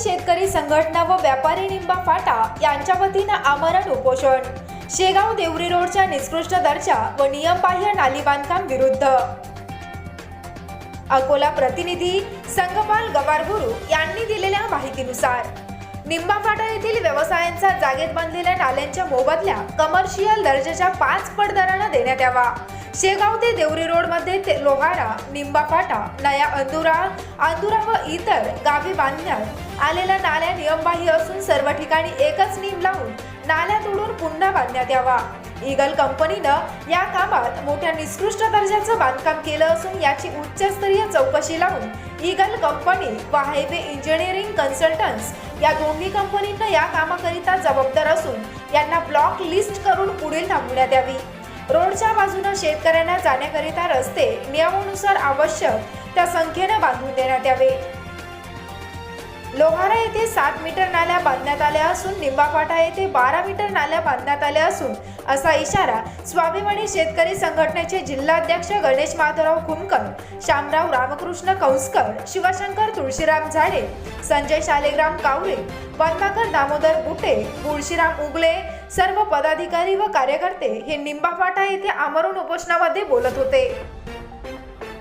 शेतकरी संघटना व व्यापारी निंबा फाटा यांच्या वतीनं आमरण उपोषण. शेगाव देवरी रोडच्या निकृष्ट दर्जा व नियमबाह्य नाली बांधकाम विरुद्ध. अकोला प्रतिनिधी संगपाल गवारगुरु यांनी दिलेल्या माहितीनुसार निंबाफाटा येथील व्यवसायांचा जागेत बांधलेल्या नाल्यांच्या मोबदल्या कमर्शियल दर्जाच्या पाच पट दरानं देण्यात यावा. शेगाव ते देवरी रोडमध्ये ते लोहारा निंबाफाटा नया अंदुरा अंदुरा व इतर गावी बांधण्यात आलेल्या नाल्या नियमबाह्य असून सर्व ठिकाणी एकच नियम लावून नाल्या तोडून पुन्हा बांधण्यात यावा. ईगल कंपनीनं या कामात मोठ्या निकृष्ट दर्जाचं बांधकाम केलं असून याची उच्चस्तरीय चौकशी लावून ईगल कंपनी व हायवे इंजिनिअरिंग कन्सल्टन्स या दोन्ही कंपनीनं या कामाकरिता जबाबदार असून यांना ब्लॉक लिस्ट करून पुढील थांबवण्यात यावी. रोडच्या बाजूनं शेतकऱ्यांना जाण्याकरिता रस्ते नियमानुसार आवश्यक त्या संख्येनं बांधून देण्यात यावे. लोहारा येथे सात मीटर नाल्या बांधण्यात आल्या असून निंबापाटा येथे बारा मीटर नाल्या बांधण्यात आल्या असून असा इशारा स्वाभिमानी शेतकरी संघटनेचे जिल्हाध्यक्ष गणेश माधवराव खुमकर शामराव रामकृष्ण कंसकर शिवशंकर तुळशीराम झाडे संजय शालेग्राम कावरे पद्माकर दामोदर बुटे तुळशीराम उगले सर्व पदाधिकारी व कार्यकर्ते हे निंबाफाटा येथे आमरण उपोषणामध्ये बोलत होते.